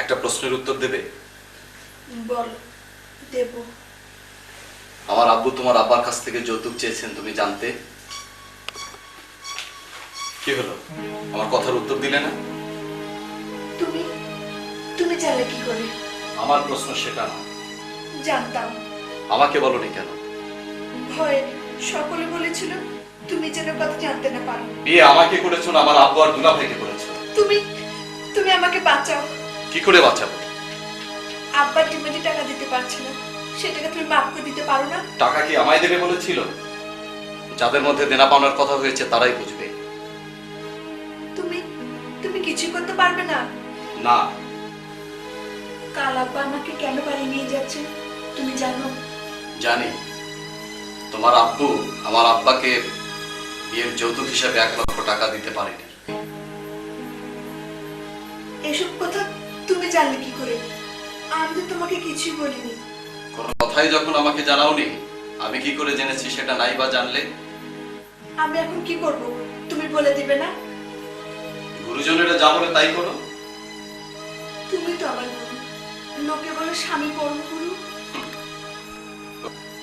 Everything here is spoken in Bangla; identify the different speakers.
Speaker 1: একটা প্রশ্নের উত্তর দেবে?
Speaker 2: বল দেব।
Speaker 1: আমার আব্বু তোমার আব্বার কাছ থেকে যৌতুক চেয়েছেন তুমি জানতে? কি হলো? আমার কথার উত্তর দিলে না?
Speaker 2: তুমি তুমি জানলে কি করে?
Speaker 1: আমার প্রশ্ন সেটা না।
Speaker 2: জানতাম।
Speaker 1: আমাকে বলনি কেন?
Speaker 2: ভয়ে সকলে বলেছিল তুমি যেন কথা জানতে না পারো।
Speaker 1: বিয়ে আমাকে করেছ না আমার আব্বু আর দুলা ভাইকে করেছ।
Speaker 2: তুমি তুমি আমাকে বাঁচাও।
Speaker 1: কি করে বাঁচাবো?
Speaker 2: আব্বা ডিমেটে টাকা দিতে পারছে না। সেটাকে তুমি মাফ করে দিতে পারো না?
Speaker 1: টাকা কি আমায় দেবে বলেছিল? যাদের মধ্যে দেনা পাওনার কথা হয়েছে তারাই বুঝবে।
Speaker 2: তুমি তুমি কিছু করতে পারবে না?
Speaker 1: না।
Speaker 2: কাল আব্বা আমাকে কেন বাড়ি নিয়ে যাচ্ছে? তুমি জানো?
Speaker 1: জানি। তোমার আব্বু আমার আব্বাকে বিয়ের যৌতুক হিসাবে এক লক্ষ টাকা দিতে পারেনি।
Speaker 2: এসব কথা তুমি জানলে কি করে? আমি তো তোমাকে কিছুই বলিনি।
Speaker 1: কোনো কথাই যখন আমাকে জানাওনি আমি কি করে জেনেছি সেটা নাই বা জানলে?
Speaker 2: আমি এখন কি করব? তুমি বলে দিবে না?
Speaker 1: গুরুজনেরা যা বলে তাই করো।
Speaker 2: তুমি তো আমার গুরু। লোকে বলে স্বামী পরম গুরু।